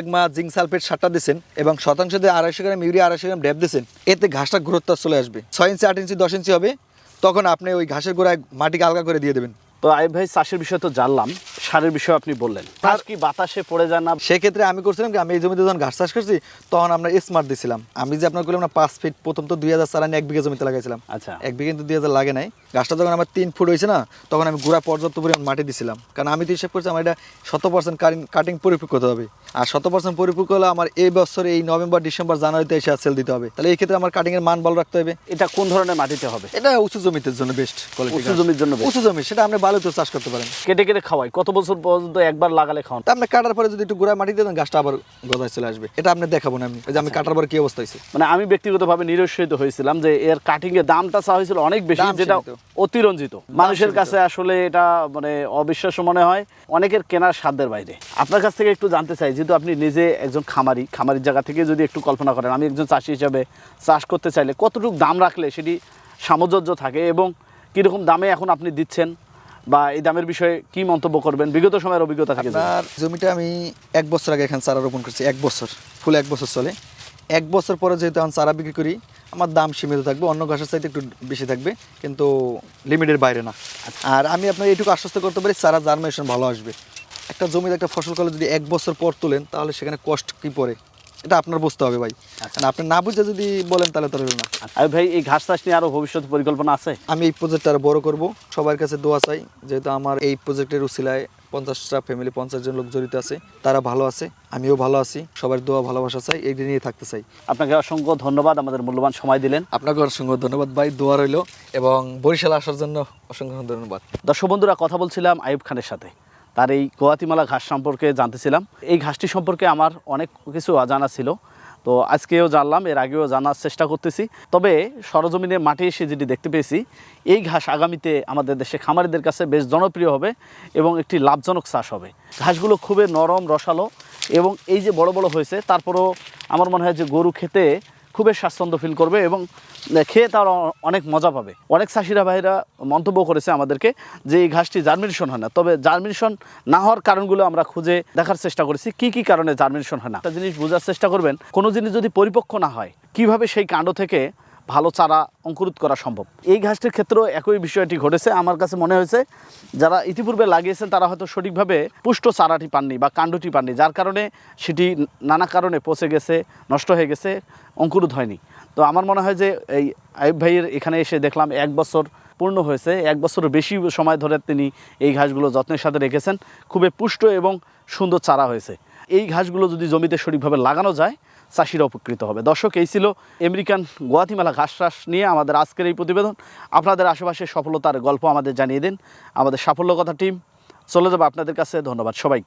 এক মাস zinc sulphate সারটা দিচ্ছেন এবং শতাংশ দিয়ে আড়াইশো গ্রাম ইউরিয়া, আড়াইশো গ্রাম ড্যাপ দিচ্ছেন এতে ঘাসটা গ্রোথটা চলে আসবে। ছয় ইঞ্চি, আট ইঞ্চি, দশ ইঞ্চি হবে। তখন আপনি ওই ঘাসের গোড়ায় মাটিকে আলগা করে দিয়ে দেবেন। তো আই ভাই, চাষের বিষয়ে তো জানলাম। সারের বিষয়ে আপনি বললেন। ঘাস কি বাতাসে পড়ে যায় না? সেক্ষেত্রে আমি করছিলাম কি আমি এই জমিতে যখন ঘাস চাষ করছি তখন আমরা স্মার্ট দিছিলাম। আমি যে আপনার করলাম না পাঁচ ফিট প্রথম তো দুই হাজার চালানি এক বিঘা জমিতে লাগাইছিলাম। আচ্ছা। এক বিঘা কিন্তু দুই হাজার লাগে নাই। গাছটা যখন আমার তিন ফুট হয়েছে না তখন আমি গুড়া পর্যাপ্ত পরিমাণ মাটি দিছিলাম। কারণ আমি তো হিসাব করছি আমার এটা শত পার্সেন্ট কাটিং পরিপূর্ণ হতে হবে। আর শত পার্সেন্ট পরিপূর্ণ হলে আমার এই বছর এই নভেম্বর ডিসেম্বর জানুয়ারিতে এসে সেল দিতে হবে। তাহলে এই ক্ষেত্রে আমার কাটিং এর মান ভালো রাখতে হবে। এটা কোন ধরনের মাটিতে হবে? এটা উঁচু জমিতে জন্য বেস্ট উঁচু জমির জন্য উঁচু জমি সেটা আপনি বালুতে চাষ করতে পারেন। কেটে কেটে খাওয়াই কত বছর পর্যন্ত একবার লাগালে খাওয়ান। আপনি কাটার পরে যদি একটু গুড়া মাটি দিয়ে দেন গাছটা আবার গজায় চলে আসবে। এটা আপনি দেখাবো না আমি যে আমি কাটার পরে কি অবস্থা হয়েছে? মানে আমি ব্যক্তিগতভাবে নিরুৎসাহিত হয়েছিলাম যে এর কাটিং এর দামটা চাওয়া হয়েছিল অনেক বেশি যেটা অতিরঞ্জিত। মানুষের কাছে আসলে এটা মানে অবিশ্বাস্য মনে হয়। অনেকের কেনার সাধ্যের বাইরে। আপনার কাছ থেকে একটু জানতে চাই যেহেতু আপনি নিজে একজন খামারি খামারির জায়গা থেকে যদি একটু কল্পনা করেন আমি একজন চাষি হিসাবে চাষ করতে চাইলে কতটুকু দাম রাখলে সেটি সামঞ্জস্য থাকে এবং কীরকম দামে এখন আপনি দিচ্ছেন? বা এই দামের বিষয়ে কি মন্তব্য করবেন? বিগত সময়ের অভিজ্ঞতা থেকে। আপনার জমিটা আমি এক বছর আগে এখানে চারা রোপণ করছি, এক বছর, ফুল এক বছর চলে। এক বছর পরে যেহেতু এখন চারা বিক্রি করি, আমার দাম সীমিত থাকবে, অন্য ঘাসের চাইতে একটু বেশি থাকবে, কিন্তু লিমিটের বাইরে না। আর আমি আপনার এইটুকু আশ্বস্ত করতে পারি, চারা জার্মিনেশন ভালো আসবে। একটা জমিতে একটা ফসল করলে যদি এক বছর পর তোলেন, তাহলে সেখানে কষ্ট কী পড়ে? এটা আপনার বুঝতে হবে ভাই। আপনি না বুঝে যদি বলেন তাহলে তো না। আর ভাই এই ঘাস চাষ নিয়ে আরও ভবিষ্যৎ পরিকল্পনা আছে? আমি এই প্রজেক্টটা আরও বড় করব। সবার কাছে দোয়া চাই যেহেতু আমার এই প্রজেক্টের উসিলায় পঞ্চাশটা ফ্যামিলি পঞ্চাশ জন লোক জড়িত আছে তারা ভালো আছে আমিও ভালো আছি সবার দোয়া ভালোবাসা চাই এই নিয়ে থাকতে চাই। আপনাকে অসংখ্য ধন্যবাদ আমাদের মূল্যবান সময় দিলেন। আপনাকে অসংখ্য ধন্যবাদ ভাই দোয়া রইল এবং বরিশাল আসার জন্য অসংখ্য ধন্যবাদ। দর্শক বন্ধুরা কথা বলছিলাম আইব খানের সাথে। তার এই গোয়াতিমালা ঘাস সম্পর্কে জানতেছিলাম। এই ঘাসটি সম্পর্কে আমার অনেক কিছু অজানা ছিল। তো আজকেও জানলাম, এর আগেও জানার চেষ্টা করতেছি। তবে সরজমিনে মাঠে এসে যেটি দেখতে পেয়েছি, এই ঘাস আগামীতে আমাদের দেশে খামারিদের কাছে বেশ জনপ্রিয় হবে এবং একটি লাভজনক চাষ হবে। ঘাসগুলো খুবই নরম, রসালো এবং এই যে বড় বড় হয়েছে, তারপরও আমার মনে হয় যে গরু খেতে খুবই স্বাচ্ছন্দ্য ফিল করবে এবং খেয়ে তার অনেক মজা পাবে। অনেক চাষিরা ভাইরা মন্তব্য করেছে আমাদেরকে যে এই ঘাসটি জার্মিনেশন হয় না। তবে জার্মিনেশন না হওয়ার কারণগুলো আমরা খুঁজে দেখার চেষ্টা করেছি। কি কি কারণে জার্মিনেশন হয় না? একটা জিনিস বোঝার চেষ্টা করবেন, কোনো জিনিস যদি পরিপক্ক না হয়, কীভাবে সেই কাণ্ড থেকে ভালো চারা অঙ্কুরিত করা সম্ভব। এই ঘাসটির ক্ষেত্রেও একই বিষয়টি ঘটেছে। আমার কাছে মনে হয়েছে, যারা ইতিপূর্বে লাগিয়েছেন, তারা হয়তো সঠিকভাবে পুষ্ট চারাটি পাননি বা কাণ্ডটি পাননি, যার কারণে সেটি নানা কারণে পচে গেছে, নষ্ট হয়ে গেছে, অঙ্কুরিত হয়নি। তো আমার মনে হয় যে এই আইব ভাইয়ের এখানে এসে দেখলাম, এক বছর পূর্ণ হয়েছে। এক বছরের বেশি সময় ধরে তিনি এই ঘাসগুলো যত্নের সাথে রেখেছেন। খুবই পুষ্ট এবং সুন্দর চারা হয়েছে। এই ঘাসগুলো যদি জমিতে সঠিকভাবে লাগানো যায় চাষিরা উপকৃত হবে। দর্শক, এই ছিল আমেরিকান গোয়াতিমালা ঘাস চাষ নিয়ে আমাদের আজকের এই প্রতিবেদন। আপনাদের আশেপাশে সফলতার গল্প আমাদের জানিয়ে দিন। আমাদের সাফল্য কথা টিম চলে যাবে আপনাদের কাছে। ধন্যবাদ সবাইকে।